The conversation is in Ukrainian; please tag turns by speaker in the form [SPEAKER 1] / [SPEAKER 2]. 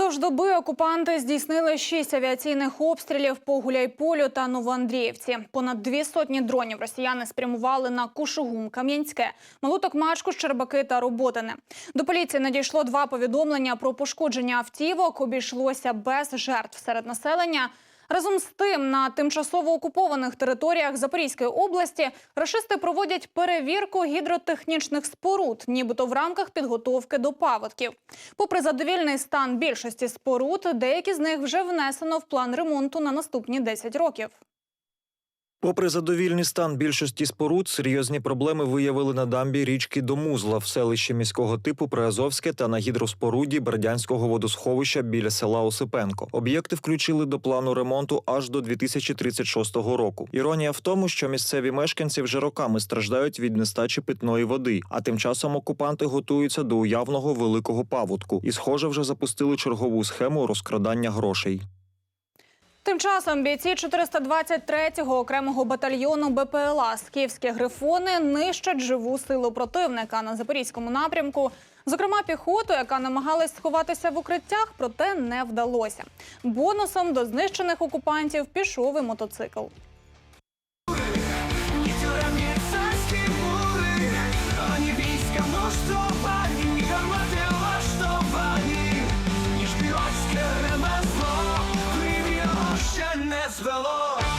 [SPEAKER 1] Продовж доби окупанти здійснили шість авіаційних обстрілів по Гуляйполю та Новоандріївці. Понад дві сотні дронів росіяни спрямували на Кушугум, Кам'янське, Малуток, Мачку, Щербаки та Роботине. До поліції надійшло два повідомлення про пошкодження автівок. Обійшлося без жертв серед населення. Разом з тим, на тимчасово окупованих територіях Запорізької області рашисти проводять перевірку гідротехнічних споруд, нібито в рамках підготовки до паводків. Попри задовільний стан більшості споруд, деякі з них вже внесено в план ремонту на наступні 10 років.
[SPEAKER 2] Попри задовільний стан більшості споруд, серйозні проблеми виявили на дамбі річки Домузла в селищі міського типу Приазовське та на гідроспоруді Бердянського водосховища біля села Осипенко. Об'єкти включили до плану ремонту аж до 2036 року. Іронія в тому, що місцеві мешканці вже роками страждають від нестачі питної води, а тим часом окупанти готуються до уявного великого паводку і, схоже, вже запустили чергову схему розкрадання грошей.
[SPEAKER 1] Тим часом бійці 423-го окремого батальйону БПЛА «Скіфські грифони нищать живу силу противника на запорізькому напрямку. Зокрема, піхоту, яка намагалась сховатися в укриттях, проте не вдалося. Бонусом до знищених окупантів пішов і мотоцикл.
[SPEAKER 3] fellow.